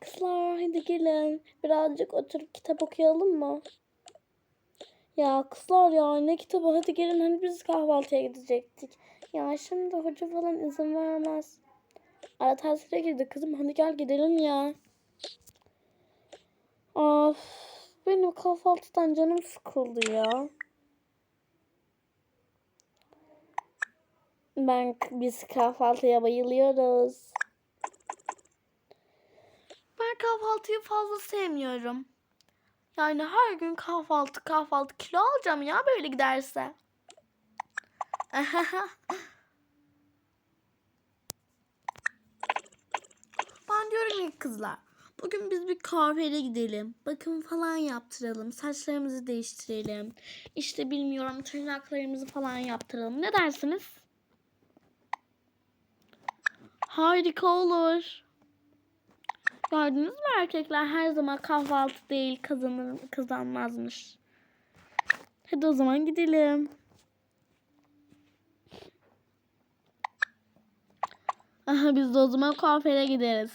Kızlar hadi gelin. Birazcık oturup kitap okuyalım mı? Ya kızlar ya ne kitabı hadi gelin hani biz kahvaltıya gidecektik. Ya şimdi hoca falan izin vermez. Ara tatile girdi kızım hadi gel gidelim ya. Of benim kahvaltıdan canım sıkıldı ya. Ben biz kahvaltıya bayılıyoruz. Ben kahvaltıyı fazla sevmiyorum. Yani her gün kahvaltı kahvaltı kilo alacağım ya böyle giderse. ben diyorum ki kızlar. Bugün biz bir kahveye gidelim. Bakım falan yaptıralım. Saçlarımızı değiştirelim. İşte bilmiyorum tırnaklarımızı falan yaptıralım. Ne dersiniz? Harika olur. Gördünüz mü erkekler her zaman kahvaltı değil kazanır kazanmazmış. Hadi o zaman gidelim. Aha biz de o zaman kuaföre gideriz.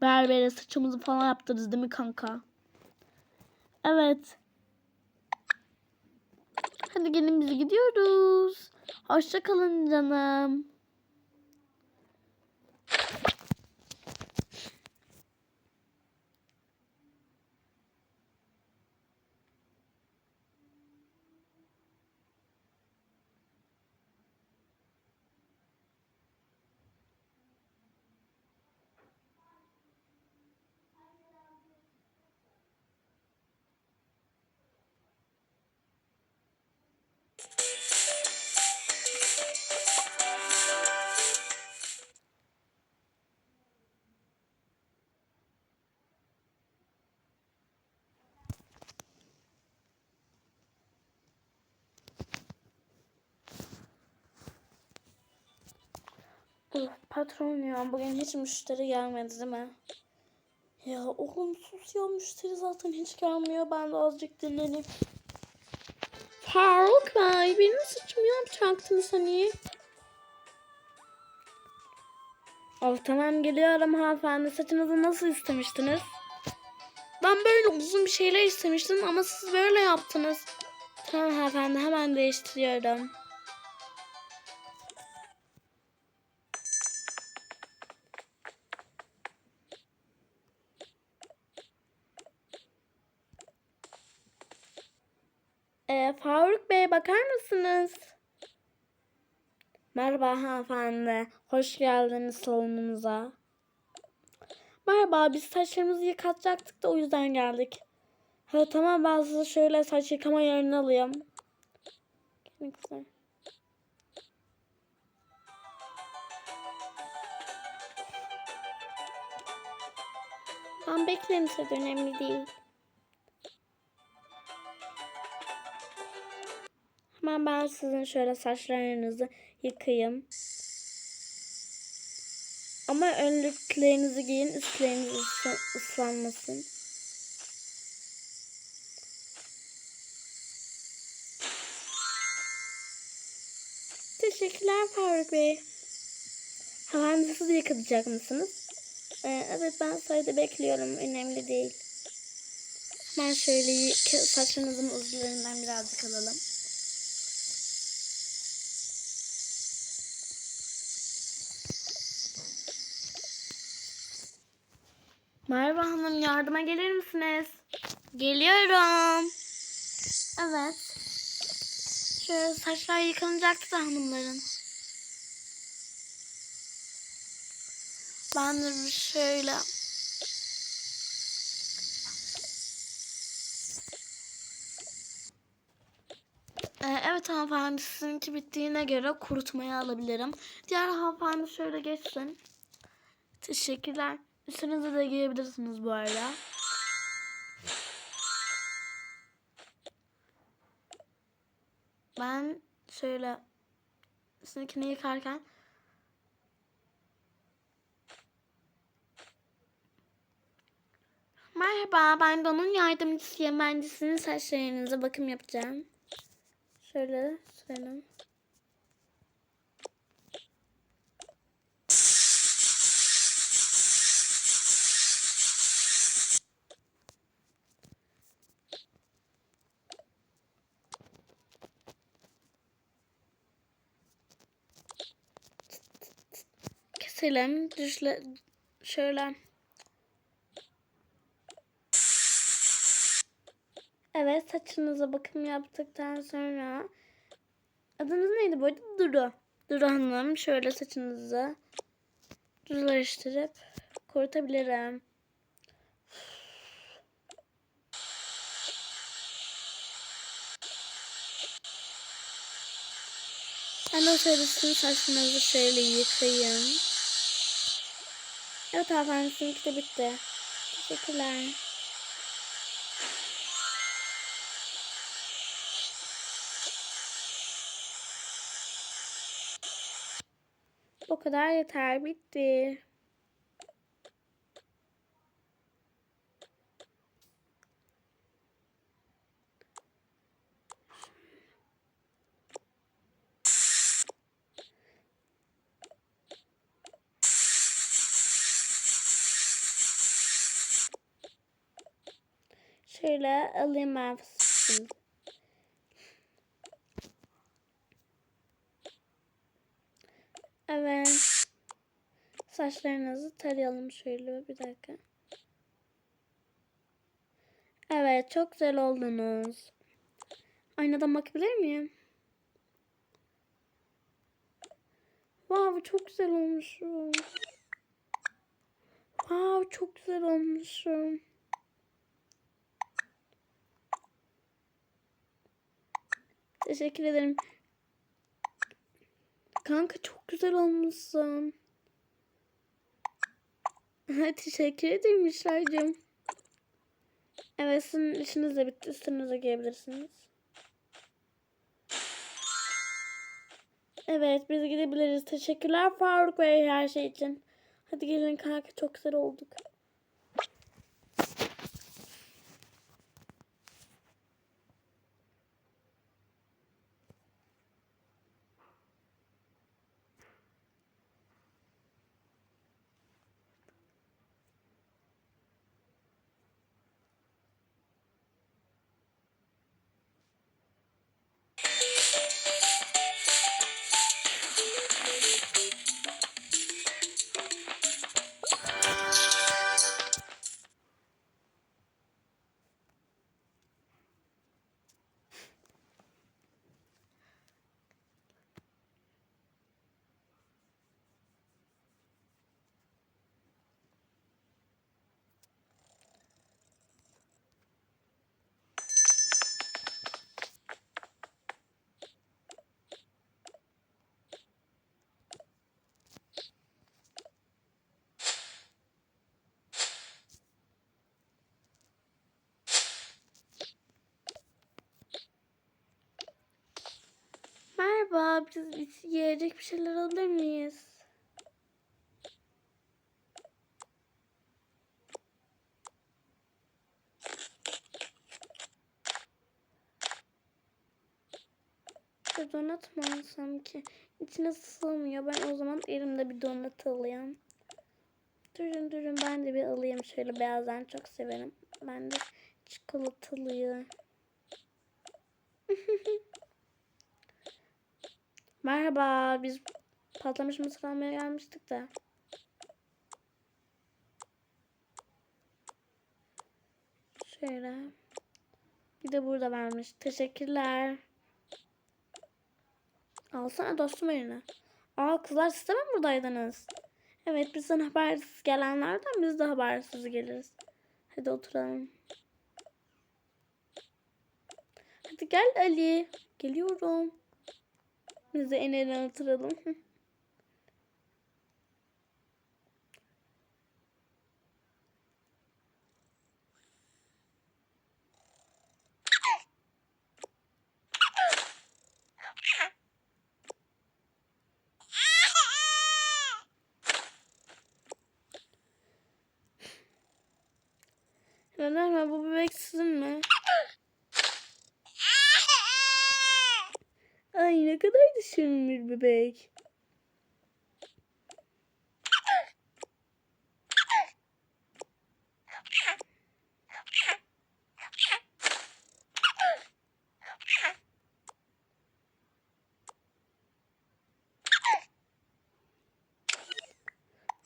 Berbere saçımızı falan yaptırırız değil mi kanka? Evet. Hadi gelin biz gidiyoruz. Hoşça kalın canım. Patron ya bugün hiç müşteri gelmedi değil mi? Ya oğlum sus ya müşteri zaten hiç gelmiyor. Ben de azıcık dinleneyim. Faruk Bey benim saçımı yapacaktınız hani. Oh tamam geliyorum hanımefendi. Saçınızı nasıl istemiştiniz? Ben böyle uzun bir şeyler istemiştim ama siz böyle yaptınız. Tamam hanımefendi hemen değiştiriyorum. Ee, Faruk Bey bakar mısınız? Merhaba hanımefendi. Hoş geldiniz salonumuza. Merhaba biz saçlarımızı yıkatacaktık da o yüzden geldik. Ha tamam ben size şöyle saç yıkama yerini alayım. Gelin kızlar. Ben de önemli değil. Hemen ben sizin şöyle saçlarınızı yıkayayım. Ama önlüklerinizi giyin, üstleriniz ısla- ıslanmasın. Teşekkürler Faruk Bey. Hemen siz mısınız? Ee, evet ben sayıda bekliyorum. Önemli değil. Ben şöyle saçlarınızın uzunlarından birazcık alalım. Merhaba hanım yardıma gelir misiniz? Geliyorum. Evet. Şöyle saçlar yıkanacaktı da hanımların. Ben de şöyle Ee, evet hanımefendi sizinki bittiğine göre kurutmaya alabilirim. Diğer hanımefendi şöyle geçsin. Teşekkürler. Üstünüze de giyebilirsiniz bu arada. Ben şöyle sizinkini yıkarken Merhaba ben de onun yardımcısıyım. Ben sizin saçlarınıza bakım yapacağım. Şöyle sürelim. Düzeltelim. Düşle, şöyle. Evet saçınıza bakım yaptıktan sonra adınız neydi bu arada? Duru. Duru Hanım şöyle saçınızı düzleştirip kurutabilirim. Ben şöyle sizin saçlarınızı şöyle yıkayayım. Evet hanımefendi sizinki de bitti. Teşekkürler. Bu kadar yeter bitti. Şöyle alayım fıstığını. Evet. Saçlarınızı tarayalım şöyle bir dakika. Evet çok güzel oldunuz. Aynadan bakabilir miyim? Wow çok güzel olmuşum. Wow çok güzel olmuşum. Teşekkür ederim. Kanka çok güzel olmuşsun. Teşekkür ederim İşler'cim. Evet sizin işiniz de bitti. Üstünüze giyebilirsiniz. Evet biz gidebiliriz. Teşekkürler Faruk Bey her şey için. Hadi gelin kanka çok güzel olduk. Merhaba biz, yiyecek bir şeyler alır mıyız? Bir donat mı alsam ki? İçine sığmıyor. Ben o zaman elimde bir donat alayım. Durun durun ben de bir alayım şöyle beyazdan çok severim. Ben de çikolatalıyı. Merhaba biz patlamış mısır almaya gelmiştik de. Şöyle. Bir de burada varmış. Teşekkürler. Alsana dostum eline. Aa kızlar siz de mi buradaydınız? Evet bizden habersiz gelenlerden biz de habersiz geliriz. Hadi oturalım. Hadi gel Ali. Geliyorum. Biz de en öne oturalım. Neden bu bebek sizin mi? Ay kadar da şirin bir bebek.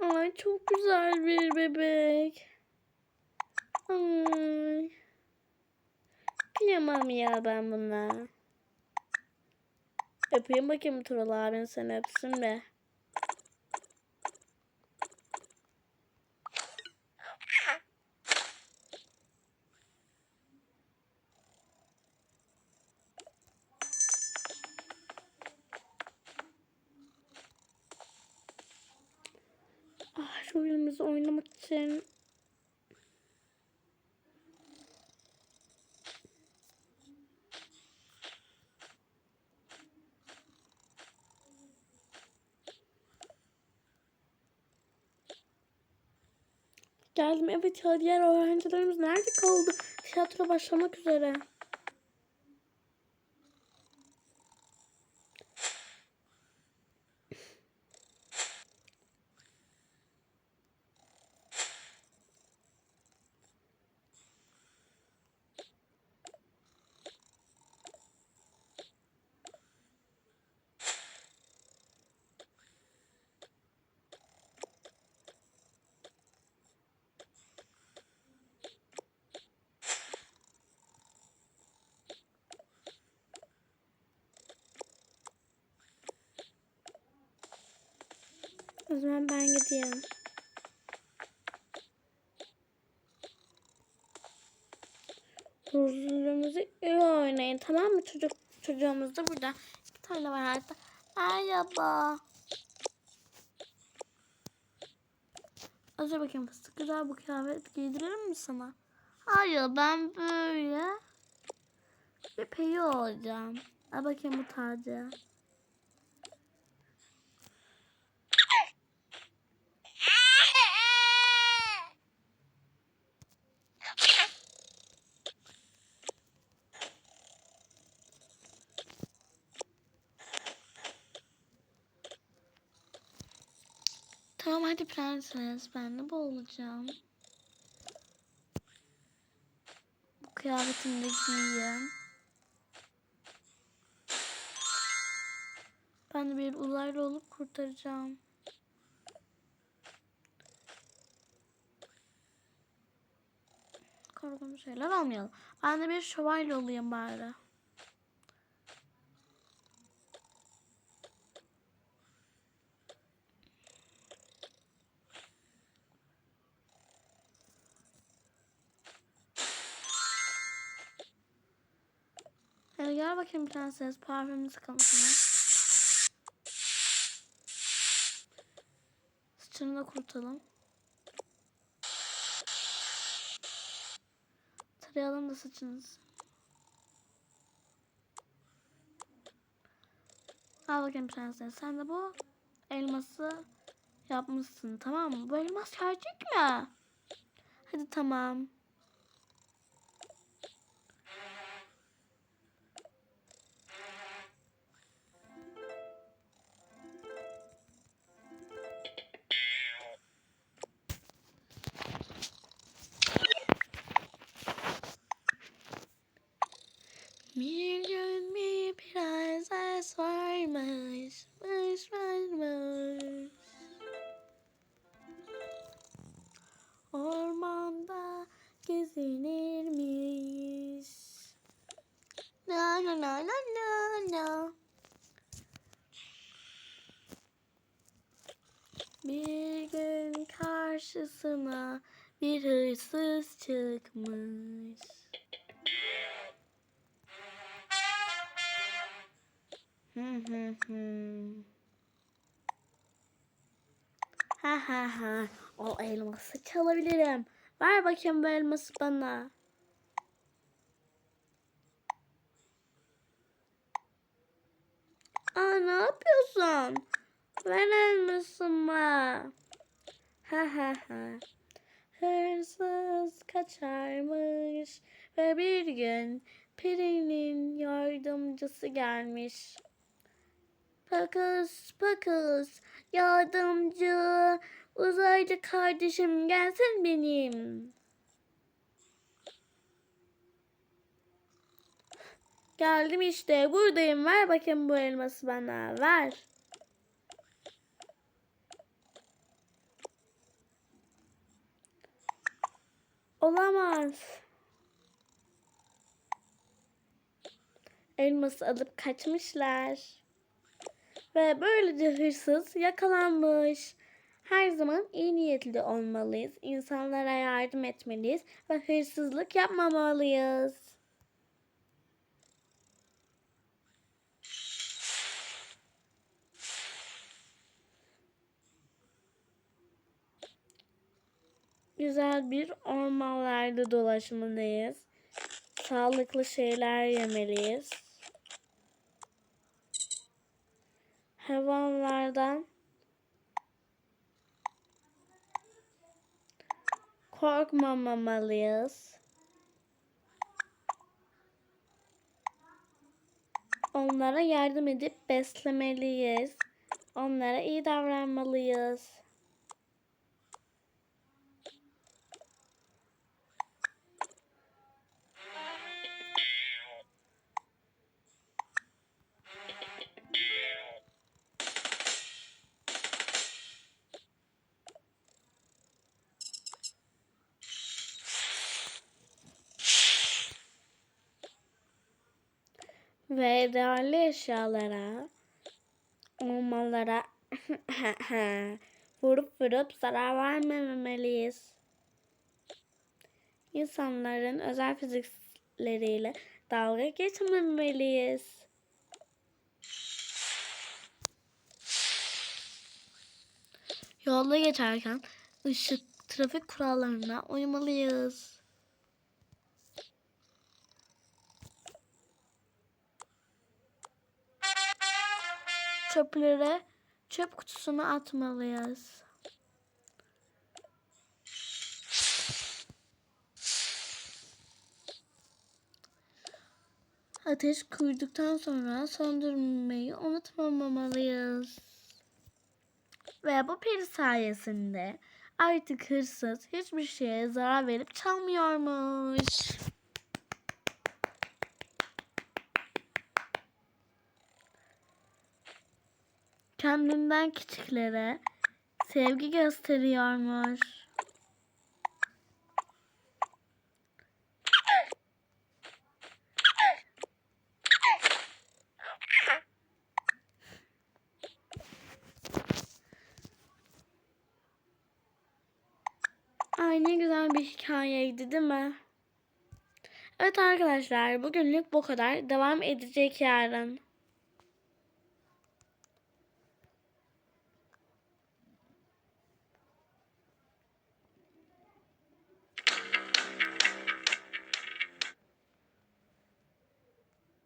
Ay çok güzel bir bebek. Ay. Kıyamam ya ben buna. Öpeyim bakayım Tural abin seni öpsün be. Ah şu oyunumuzu oynamak için Geldim evet ya diğer öğrencilerimiz nerede kaldı? Tiyatro başlamak üzere. O zaman ben gideyim. Huzurumuzu iyi oynayın tamam mı çocuk çocuğumuz da burada. Bir tane var hatta. Merhaba. Hazır bakayım fıstık güzel bu kıyafet giydiririm mi sana? Hayır ben böyle bir peyi olacağım. Al bakayım bu tacı. Prenses ben de bu olacağım. Bu kıyafetimi de giyeyim. Ben de bir uzaylı olup kurtaracağım. Korkunç şeyler olmayalım. Ben de bir şövalye olayım bari. Hadi gel bakayım prenses. Parfümünü sıkalım sana. Saçını da kurutalım. Tarayalım da saçınızı. Al bakayım prenses. Sen de bu elması yapmışsın tamam mı? Bu elmas gerçek mi? Hadi tamam. Bir hırsız çıkmış. Hı hı hı. Ha ha ha. O elması çalabilirim. Ver bakayım bu elması bana. Aa ne yapıyorsun? Ver elmasımı. Ha ha ha. Hırsız kaçarmış ve bir gün Peri'nin yardımcısı gelmiş. Pakus pakus yardımcı uzaylı kardeşim gelsin benim. Geldim işte buradayım ver bakayım bu elması bana ver. Olamaz. Elması alıp kaçmışlar. Ve böylece hırsız yakalanmış. Her zaman iyi niyetli olmalıyız. İnsanlara yardım etmeliyiz ve hırsızlık yapmamalıyız. Güzel bir ormanlarda dolaşmalıyız. Sağlıklı şeyler yemeliyiz. Hayvanlardan korkmamalıyız. Onlara yardım edip beslemeliyiz. Onlara iyi davranmalıyız. Ve değerli eşyalara, ormanlara vurup vurup zarar vermemeliyiz. İnsanların özel fizikleriyle dalga geçmemeliyiz. Yolda geçerken ışık, trafik kurallarına uymalıyız. Çöpleri çöp kutusuna atmalıyız. Ateş kurduktan sonra söndürmeyi unutmamalıyız. Ve bu peri sayesinde artık hırsız hiçbir şeye zarar verip çalmıyormuş. Kendinden küçüklere sevgi gösteriyormuş. Ay ne güzel bir hikayeydi değil mi? Evet arkadaşlar bugünlük bu kadar. Devam edecek yarın.